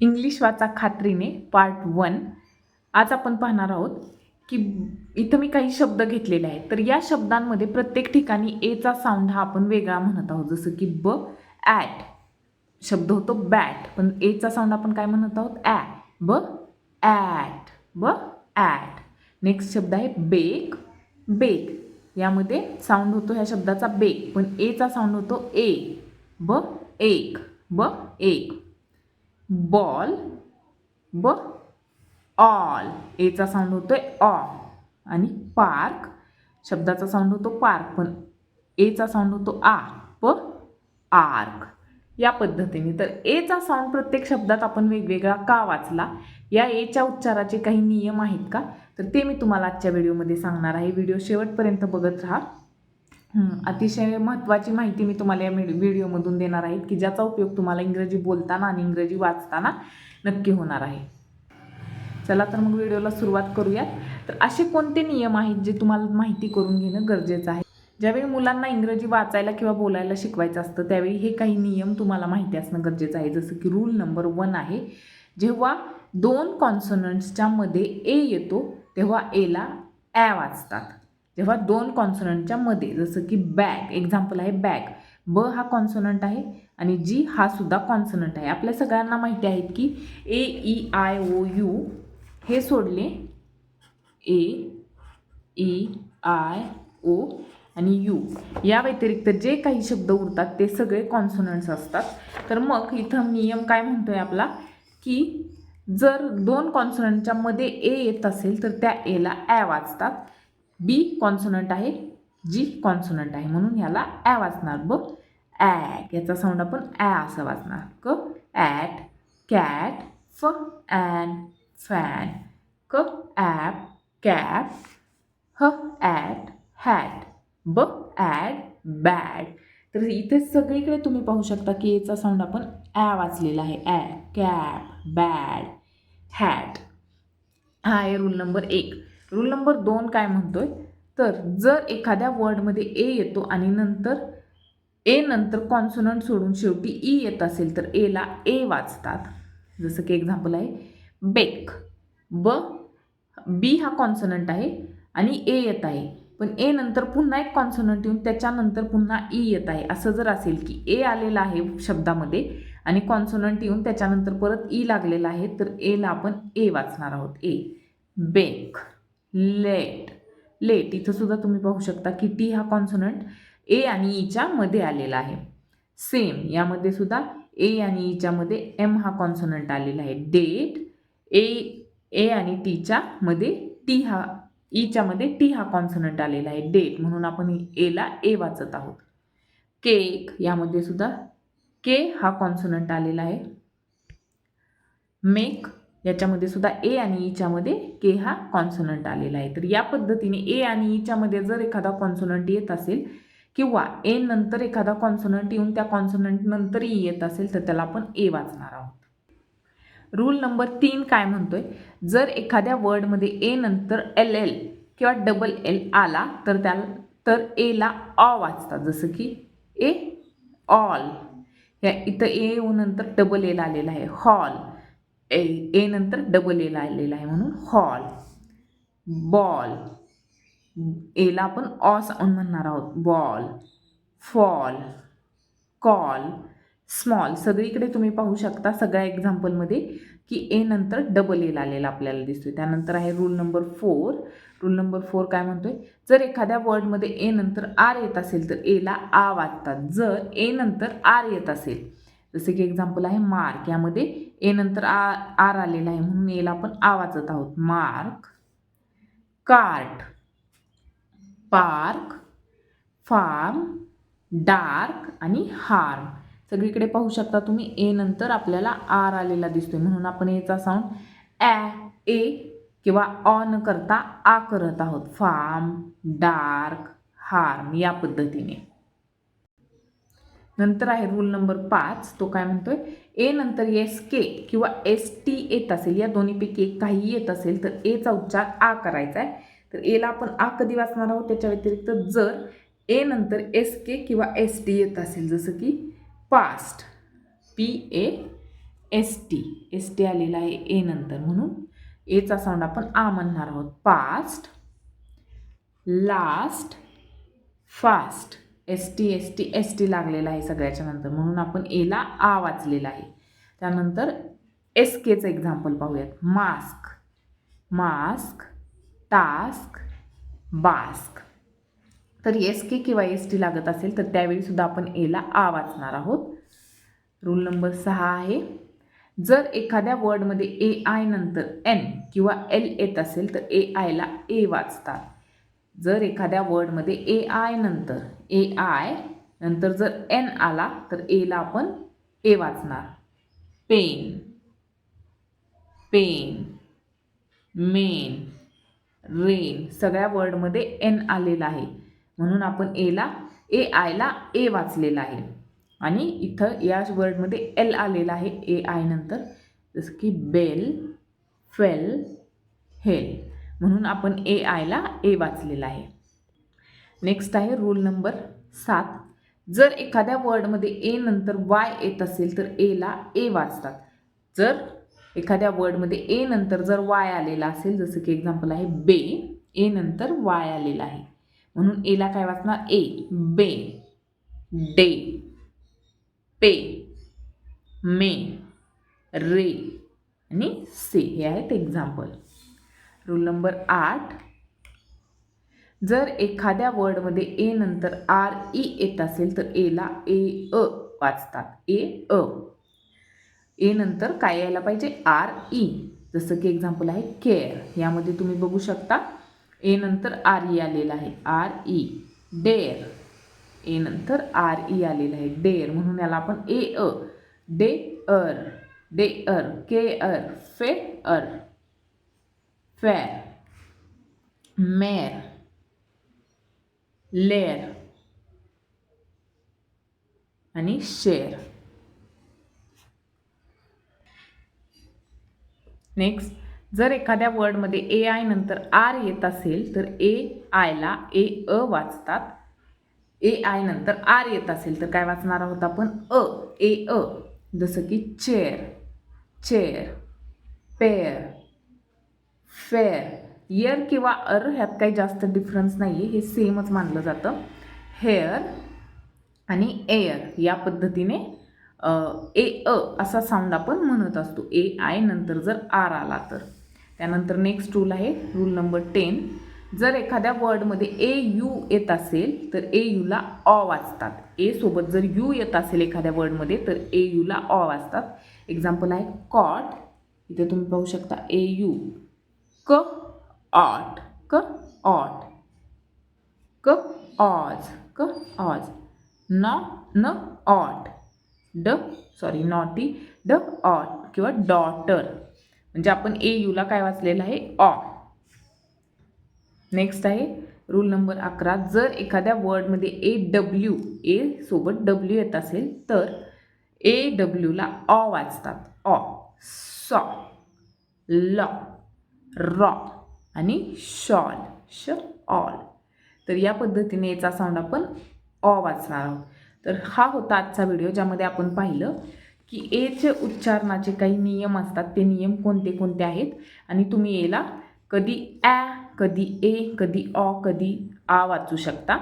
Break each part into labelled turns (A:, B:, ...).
A: English वाचा खात्रीने part one आज आपण पाहणार आहोत की इथं मी काही शब्द घेतलेले आहेत. तर या शब्दांमध्ये प्रत्येक ठिकाणी एचा साऊंड हा आपण वेगळा म्हणत आहोत. जसं की ब ॲट शब्द होतो बॅट पण एचा साऊंड आपण काय म्हणत आहोत? ॲ ब ॲट ब ॲट नेक्स्ट शब्द आहे बेक बेक यामध्ये साऊंड होतो ह्या शब्दाचा बेक पण एचा साऊंड होतो ए ब एक. ब एक. बॉल ब ऑल. एचा साऊंड होतोय ऑ आणि पार्क शब्दाचा साऊंड होतो पार्क पण एचा साऊंड होतो आ प आर्क. या पद्धतीने. तर एचा साऊंड प्रत्येक शब्दात आपण वेगवेगळा का वाचला? या एच्या उच्चाराचे काही नियम आहेत का? तर ते मी तुम्हाला आजच्या व्हिडिओमध्ये सांगणार आहे. व्हिडिओ शेवटपर्यंत बघत राहा. अतिशय महत्त्वाची माहिती मी तुम्हाला या व्हिडिओमधून देणार आहे की ज्याचा उपयोग तुम्हाला इंग्रजी बोलताना आणि इंग्रजी वाचताना नक्की होणार आहे. चला तर मग व्हिडिओला सुरुवात करूयात. तर असे कोणते नियम आहेत जे तुम्हाला माहिती करून घेणं गरजेचं आहे? ज्यावेळी मुलांना इंग्रजी वाचायला किंवा बोलायला शिकवायचं असतं त्यावेळी हे काही नियम तुम्हाला माहिती असणं गरजेचं आहे. जसं की रूल नंबर वन आहे जेव्हा दोन कॉन्सोनंट्सच्या मध्ये ए येतो तेव्हा एला ॲ वाचतात. जेव्हा दोन कॉन्सोनंटच्या मध्ये जसं की बॅग एक्झाम्पल आहे बॅग ब हा कॉन्सोनंट आहे आणि जी हा सुद्धा कॉन्सोनंट आहे. आपल्या सगळ्यांना माहिती आहे की A E I O U हे सोडले ए ई आय ओ आणि यू या व्यतिरिक्त जे काही शब्द उरतात ते सगळे कॉन्सोनंट्स असतात. तर मग इथं नियम काय म्हणतो आहे आपला? की जर दोन कॉन्सोनंटच्या मध्ये ए येत असेल तर त्या एला ॲ वाचतात बी कॉन्सोनंट आहे जी कॉन्सोनंट आहे. म्हणून ह्याला ॲ वाचणार ब ॲग याचा साऊंड आपण ॲ असं वाचणार. क? ॲट कॅट फ ॲन फॅन क? ॲप कॅप ह ॲट हॅट ब ॲड बॅड तर इथे सगळीकडे तुम्ही पाहू शकता की याचा साऊंड आपण ॲ वाचलेला आहे. ॲ कॅप बॅड हॅट हा आहे रूल नंबर एक. रूल नंबर दोन काय म्हणतोय? तर जर एखाद्या वर्डमध्ये ए येतो आणि नंतर ए नंतर कॉन्सोनंट सोडून शेवटी ई येत असेल तर एला ए वाचतात. जसं की एक्झाम्पल आहे बेक ब बी हा कॉन्सोनंट आहे आणि ए येत आहे. पण ए नंतर पुन्हा एक कॉन्सोनंट येऊन त्याच्यानंतर पुन्हा ई येत आहे. असं जर असेल की ए आलेला आहे शब्दामध्ये आणि कॉन्सोनंट येऊन त्याच्यानंतर परत ई लागलेला आहे तर एला आपण ए वाचणार आहोत. A bake late. लेट इथंसुद्धा तुम्ही पाहू शकता की टी हा कॉन्सोनंट ए आणि e ईच्या मध्ये आलेला आहे. सेम यामध्ये सुद्धा ए आणि e ईच्या मध्ये एम हा कॉन्सोनंट आलेला आहे. डेट ए ए आणि टीच्या मध्ये टी हा e ईच्या मध्ये टी हा कॉन्सोनंट आलेला आहे. डेट म्हणून आपण एला ए वाचत आहोत. केक यामध्ये सुद्धा के हा कॉन्सोनंट आलेला आहे. मेक याच्यामध्ये सुद्धा ए आणि e ईच्यामध्ये के हा कॉन्सोनंट आलेला आहे. तर या पद्धतीने ए आणि e ईच्यामध्ये जर एखादा कॉन्सोनंट येत असेल किंवा ए नंतर एखादा कॉन्सोनंट येऊन त्या कॉन्सोनंट नंतर ई येत असेल तर त्याला आपण ए वाचणार आहोत. रूल नंबर तीन काय म्हणतोय? जर एखाद्या वर्डमध्ये ए नंतर एल एल किंवा डबल एल आला तर त्या तर एला ऑ वाचतात. जसं की ए ऑल या इथं ए नंतर डबल एल आलेला आहे. हॉल ए ए नंतर डबल एला आलेला आहे म्हणून हॉल बॉल एला आपण ऑ साऊंड म्हणणार आहोत. बॉल फॉल कॉल स्मॉल सगळीकडे तुम्ही पाहू शकता सगळ्या एक्झाम्पलमध्ये की ए नंतर डबल एल आलेला आपल्याला दिसतोय. त्यानंतर आहे rule number four rule number four काय म्हणतोय? जर एखाद्या वर्डमध्ये ए नंतर आर येत असेल तर एला आ वाचतात जर ए नंतर आर येत असेल जसे की एक्झाम्पल आहे मार्क यामध्ये ए नंतर आ आर आलेला आहे म्हणून एला आपण आ वाचत आहोत. Mark cart park farm dark आणि हार्म सगळीकडे पाहू शकता तुम्ही ए नंतर आपल्याला आर आलेला दिसतोय. म्हणून आपण एचा साऊंड ॲ ए किंवा ऑ न करता आ करत आहोत. फार्म डार्क हार्म या पद्धतीने. नंतर आहे रूल नंबर पाच तो काय म्हणतोय? ए नंतर एस के किंवा एस टी येत असेल या दोन्हीपैकी एक काही येत असेल तर एचा उच्चार आ करायचा आहे तर एला आपण आ कधी वाचणार आहोत? त्याच्या व्यतिरिक्त जर ए नंतर एस के किंवा एस टी येत असेल जसं की past P A S T S T आलेला आहे ए नंतर म्हणून. एचा साऊंड आपण आ म्हणणार आहोत. Past last fast S T S T S T लागलेला आहे सगळ्याच्या नंतर म्हणून आपण एला आ वाचलेला आहे. त्यानंतर एस केचं एक्झाम्पल पाहूयात. मास्क मास्क टास्क बास्क तर एस के किंवा एस टी लागत असेल तर त्यावेळी सुद्धा आपण एला आ वाचणार आहोत. रूल नंबर सहा आहे. जर एखाद्या वर्डमध्ये ए आय नंतर एन किंवा एल येत असेल तर ए आयला ए वाचतात. जर एखाद्या वर्डमध्ये ए आय नंतर ए आय नंतर जर एन आला तर एला आपण ए वाचणार. पेन पेन मेन रेन सगळ्या वर्डमध्ये एन आलेला आहे. म्हणून आपण एला ए आयला ए वाचलेला आहे. आणि इथं या वर्डमध्ये एल आलेला आहे ए आय नंतर. जसं की बेल फेल हेल म्हणून आपण ए आयला ए वाचलेला आहे. नेक्स्ट आहे रूल नंबर सात. जर एखाद्या वर्डमध्ये ए नंतर वाय येत असेल तर एला ए वाचतात. जर एखाद्या वर्डमध्ये ए नंतर जर वाय आलेला असेल जसं की एक्झाम्पल आहे बे ए नंतर वाय आलेला आहे. म्हणून एला काय वाचणार? ए बे डे पे मे रे आणि से हे आहेत एक्झाम्पल रूल नंबर आठ. जर एखाद्या वर्डमध्ये ए नंतर आर ई येत असेल तर एला ए अ वाचतात. ए अ. ए नंतर काय यायला पाहिजे? R E. जसं की एक्झाम्पल आहे केअर यामध्ये तुम्ही बघू शकता. ए नंतर आर ई आलेला आहे. R E. डेअर ए नंतर आर ई आलेलं आहे. डेअर म्हणून याला आपण ए अ. डे अर डे अर के अर फे अर fair, मेअर लेअर आणि शेअर नेक्स्ट जर एखाद्या वर्डमध्ये ए आय नंतर आर येत असेल तर ए आयला ए अ वाचतात. ए आय नंतर आर येत असेल तर काय वाचणार आहोत आपण? अ ए अ. जसं की chair chair pair fair ear किंवा अर ह्यात काही जास्त डिफरन्स नाही आहे हे सेमच मानलं जातं. हेअर आणि एअर या पद्धतीने ए अ असा साऊंड आपण म्हणत असतो. ए आय नंतर जर आर आला तर. त्यानंतर नेक्स्ट रूल आहे. रूल नंबर टेन जर एखाद्या वर्डमध्ये ए यू येत असेल तर ए यूला ऑ वाचतात. ए सोबत जर यू येत असेल एखाद्या वर्डमध्ये तर ए यूला ऑ वाचतात. एक्झाम्पल आहे कॉट इथे तुम्ही पाहू शकता ए यू क ऑट क ऑट क ऑज क ऑज न न ऑट ड सॉरी नॉटी ड ऑट किंवा डॉटर म्हणजे आपण ए यूला काय वाचलेलं आहे? ऑ नेक्स्ट आहे रूल नंबर अकरा. जर एखाद्या वर्डमध्ये ए डब्ल्यू ए सोबत डब्ल्यू येत असेल तर ए डब्ल्यूला ऑ वाचतात. ऑ सॉ लॉ. रॉ आणि शॉल श ऑल तर या पद्धतीने याचा साऊंड आपण ऑ वाचणार आहोत. तर हा होता आजचा व्हिडिओ ज्यामध्ये आपण पाहिलं की एचे उच्चारणाचे काही नियम असतात ते नियम कोणते कोणते आहेत? आणि तुम्ही एला कधी ॲ कधी ए कधी ऑ कधी आ वाचू शकता.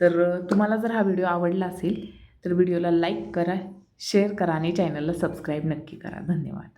A: तर तुम्हाला जर हा व्हिडिओ आवडला असेल तर व्हिडिओला लाईक करा शेअर करा आणि चॅनलला सबस्क्राईब नक्की करा. धन्यवाद.